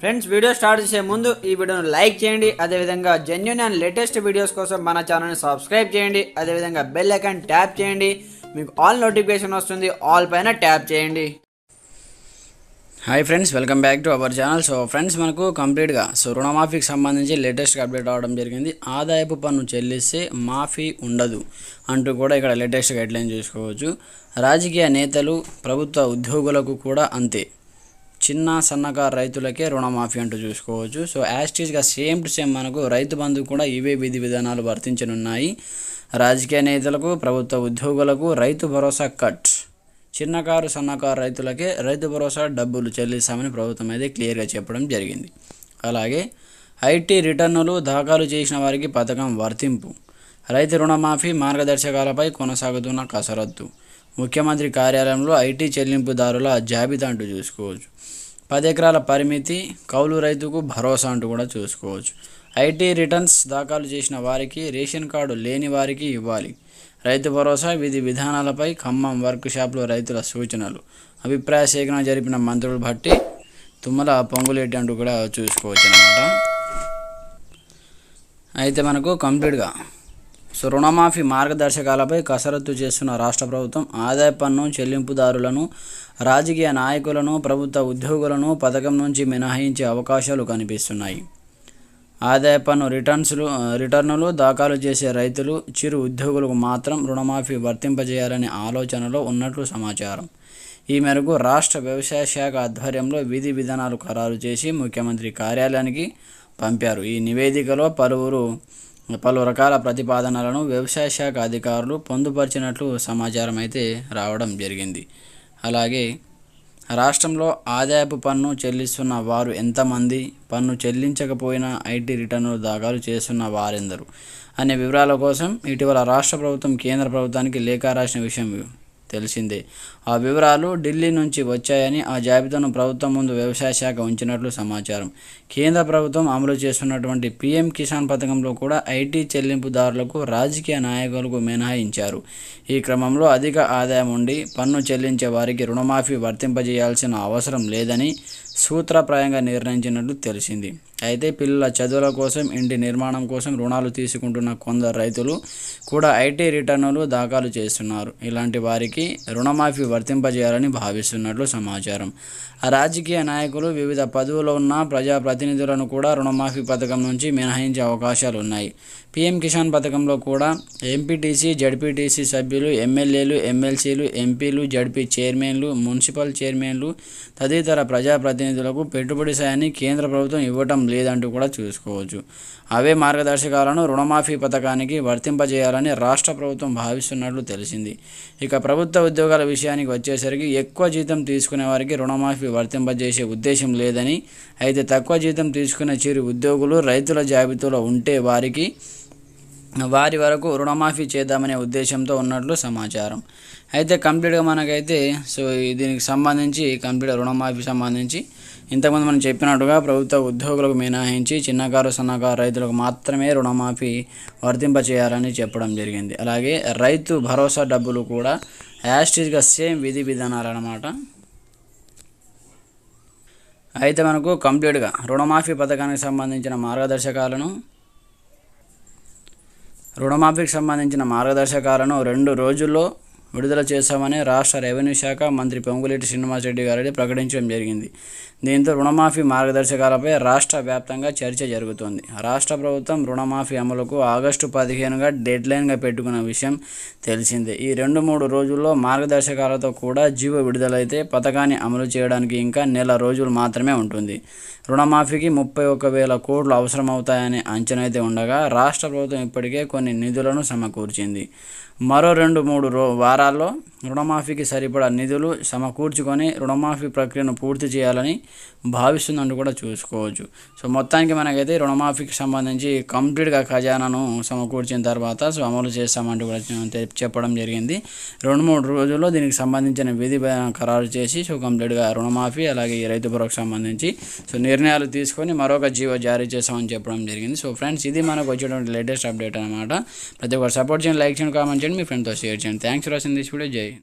Friends video start చేసే ముందు ఈ వీడియోను లైక్ చేయండి. అదేవిధంగా జెన్యున్ అండ్ లేటెస్ట్ వీడియోస్ కోసం మన ఛానల్ని సబ్స్క్రైబ్ చేయండి. అదేవిధంగా బెల్ ఐకాన్ ట్యాప్ చేయండి. మీకు ఆల్ నోటిఫికేషన్ వస్తుంది. ఆల్ పైన ట్యాప్ చేయండి. Hi friends welcome back to our channel so friends మనకు కంప్లీట్గా సో రుణమాఫీకి సంబంధించి లేటెస్ట్గా అప్డేట్ అవడం జరిగింది. ఆదాయపు పన్ను చెల్లిస్తే మాఫీ ఉండదు అంటూ కూడా ఇక్కడ లేటెస్ట్ గైడ్లైన్ చూసుకోవచ్చు. రాజకీయ నేతలు ప్రభుత్వ ఉద్యోగులకు కూడా అంతే. చిన్న సన్నకారు రైతులకే రుణమాఫీ అంటూ చూసుకోవచ్చు. సో యాస్టీజ్గా సేమ్ టు సేమ్ మనకు రైతు బంధు కూడా ఇవే విధి విధానాలు వర్తించనున్నాయి. రాజకీయ నేతలకు ప్రభుత్వ ఉద్యోగులకు రైతు భరోసా కట్. చిన్నకారు సన్నకారు రైతులకే రైతు భరోసా డబ్బులు చెల్లిస్తామని ప్రభుత్వం అయితే క్లియర్గా చెప్పడం జరిగింది. అలాగే ఐటీ రిటర్నులు దాఖలు చేసిన వారికి పథకం వర్తింపు. రైతు రుణమాఫీ మార్గదర్శకాలపై కొనసాగుతున్న కసరత్తు. ముఖ్యమంత్రి కార్యాలయంలో ఐటీ చెల్లింపుదారుల జాబితా అంటూ చూసుకోవచ్చు. పది ఎకరాల పరిమితి కౌలు రైతుకు భరోసా అంటూ కూడా చూసుకోవచ్చు. ఐటీ రిటర్న్స్ దాఖలు చేసిన వారికి రేషన్ కార్డు లేని వారికి ఇవ్వాలి. రైతు భరోసా విధి విధానాలపై ఖమ్మం వర్క్ షాప్లో రైతుల సూచనలు. అభిప్రాయ సేకరణ జరిపిన మంత్రులు బట్టి తుమ్మల పొంగులేటి అంటూ కూడా చూసుకోవచ్చు అనమాట అయితే మనకు కంప్లీట్గా సో రుణమాఫీ మార్గదర్శకాలపై కసరత్తు చేస్తున్న రాష్ట్ర ప్రభుత్వం ఆదాయ పన్ను చెల్లింపుదారులను రాజకీయ నాయకులను ప్రభుత్వ ఉద్యోగులను పథకం నుంచి మినహాయించే అవకాశాలు కనిపిస్తున్నాయి. ఆదాయ పన్ను రిటర్న్స్లు రిటర్నులు దాఖలు చేసే రైతులు చిరు ఉద్యోగులకు మాత్రం రుణమాఫీ వర్తింపజేయాలనే ఆలోచనలో ఉన్నట్లు సమాచారం. ఈ మేరకు రాష్ట్ర వ్యవసాయ శాఖ ఆధ్వర్యంలో విధి విధానాలు ఖరారు చేసి ముఖ్యమంత్రి కార్యాలయానికి పంపారు. ఈ నివేదికలో పలువురు పలు రకాల ప్రతిపాదనలను వ్యవసాయ శాఖ అధికారులు పొందుపరిచినట్లు సమాచారం అయితే రావడం జరిగింది. అలాగే రాష్ట్రంలో ఆదాయపు పన్ను చెల్లిస్తున్న వారు ఎంతమంది పన్ను చెల్లించకపోయినా ఐటీ రిటర్నులు దాఖలు చేస్తున్న వారెందరు? అనే వివరాల కోసం ఇటీవల రాష్ట్ర ప్రభుత్వం కేంద్ర ప్రభుత్వానికి లేఖ రాసిన విషయం తెలిసిందే. ఆ వివరాలు ఢిల్లీ నుంచి వచ్చాయని ఆ జాబితాను ప్రభుత్వం ముందు వ్యవసాయ శాఖ ఉంచినట్లు సమాచారం. కేంద్ర ప్రభుత్వం అమలు చేస్తున్నటువంటి పీఎం కిసాన్ పథకంలో కూడా ఐటీ చెల్లింపుదారులకు రాజకీయ నాయకులకు మినహాయించారు. ఈ క్రమంలో అధిక ఆదాయం ఉండి పన్ను చెల్లించే వారికి రుణమాఫీ వర్తింపజేయాల్సిన అవసరం లేదని సూత్రప్రాయంగా నిర్ణయించినట్లు తెలిసింది. అయితే పిల్లల చదువుల కోసం ఇంటి నిర్మాణం కోసం రుణాలు తీసుకుంటున్న కొందరు రైతులు కూడా ఐటీ రిటర్నులు దాఖలు చేస్తున్నారు. ఇలాంటి వారికి రుణమాఫీ వర్తింపజేయాలని భావిస్తున్నట్లు సమాచారం. రాజకీయ నాయకులు వివిధ పదవుల్లో ఉన్న ప్రజాప్రతినిధులను కూడా రుణమాఫీ పథకం నుంచి మినహాయించే అవకాశాలు ఉన్నాయి. పీఎం కిసాన్ పథకంలో కూడా ఎంపీటీసీ జడ్పీటీసీ సభ్యులు ఎమ్మెల్యేలు ఎమ్మెల్సీలు ఎంపీలు జడ్పీ చైర్మన్లు మున్సిపల్ చైర్మన్లు తదితర ప్రజాప్రతినిధులకు పెట్టుబడి సాయాన్ని కేంద్ర ప్రభుత్వం ఇవ్వటం లేదంటూ కూడా చూసుకోవచ్చు. అవే మార్గదర్శకాలను రుణమాఫీ పథకానికి వర్తింపజేయాలని రాష్ట్ర ప్రభుత్వం భావిస్తున్నట్లు తెలిసింది. ఇక ప్రభుత్వ ఉద్యోగాల విషయానికి వచ్చేసరికి ఎక్కువ జీతం తీసుకునే వారికి రుణమాఫీ వర్తింపజేసే ఉద్దేశం లేదని అయితే తక్కువ జీతం తీసుకునే చిరు ఉద్యోగులు రైతుల జాబితాలో ఉంటే వారికి వారి వరకు రుణమాఫీ చేద్దామనే ఉద్దేశంతో ఉన్నట్లు సమాచారం. అయితే కంప్లీట్గా మనకైతే సో దీనికి సంబంధించి కంప్లీట్ రుణమాఫీ సంబంధించి ఇంతకుముందు మనం చెప్పినట్టుగా ప్రభుత్వ ఉద్యోగులకు మినహాయించి చిన్నకారు సన్నకారు రైతులకు మాత్రమే రుణమాఫీ వర్తింపచేయాలని చెప్పడం జరిగింది. అలాగే రైతు భరోసా డబ్బులు కూడా యాస్టీజ్గా సేమ్ విధి విధానాలు అన్నమాట అయితే మనకు కంప్లీట్గా రుణమాఫీ పథకానికి సంబంధించిన మార్గదర్శకాలను రుణమాఫీకి సంబంధించిన మార్గదర్శకాలను రెండు రోజుల్లో విడుదల చేశామని రాష్ట్ర రెవెన్యూ శాఖ మంత్రి పొంగులేటి శ్రీనివాసరెడ్డి గారిని ప్రకటించడం జరిగింది. దీంతో రుణమాఫీ మార్గదర్శకాలపై రాష్ట్ర వ్యాప్తంగా చర్చ జరుగుతోంది. రాష్ట్ర ప్రభుత్వం రుణమాఫీ అమలుకు ఆగస్టు పదిహేనుగా డెడ్లైన్గా పెట్టుకున్న విషయం తెలిసిందే. ఈ రెండు మూడు రోజుల్లో మార్గదర్శకాలతో కూడా జీవో విడుదలైతే పథకాన్ని అమలు చేయడానికి ఇంకా నెల రోజులు మాత్రమే ఉంటుంది. రుణమాఫీకి ముప్పై ఒక్క వేల కోట్లు అవసరమవుతాయనే అంచనా అయితే ఉండగా రాష్ట్ర ప్రభుత్వం ఇప్పటికే కొన్ని నిధులను సమకూర్చింది. మరో రెండు మూడు రో వారాల్లో రుణమాఫీకి సరిపడా నిధులు సమకూర్చుకొని రుణమాఫీ ప్రక్రియను పూర్తి చేయాలని భావిస్తుందంటూ కూడా చూసుకోవచ్చు. సో మొత్తానికి మనకైతే రుణమాఫీకి సంబంధించి కంప్లీట్గా ఖజానాను సమకూర్చిన తర్వాత సో అమలు చేస్తామంటూ కూడా చెప్పడం జరిగింది. రెండు మూడు రోజుల్లో దీనికి సంబంధించిన విధి ఖరారు చేసి సో కంప్లీట్గా రుణమాఫీ అలాగే ఈ రైతు భరోసాకు సంబంధించి సో నిర్ణయాలు తీసుకొని మరొక జీవో జారీ చేస్తామని చెప్పడం జరిగింది. సో ఫ్రెండ్స్ ఇది మనకు వచ్చేటువంటి లేటెస్ట్ అప్డేట్ అనమాట ప్రతి ఒక్కరు సపోర్ట్ చేయండి లైక్ చేయండి కామెంట్ చేయండి మీ ఫ్రెండ్తో షేర్ చేయండి. Thanks for watching this video. జై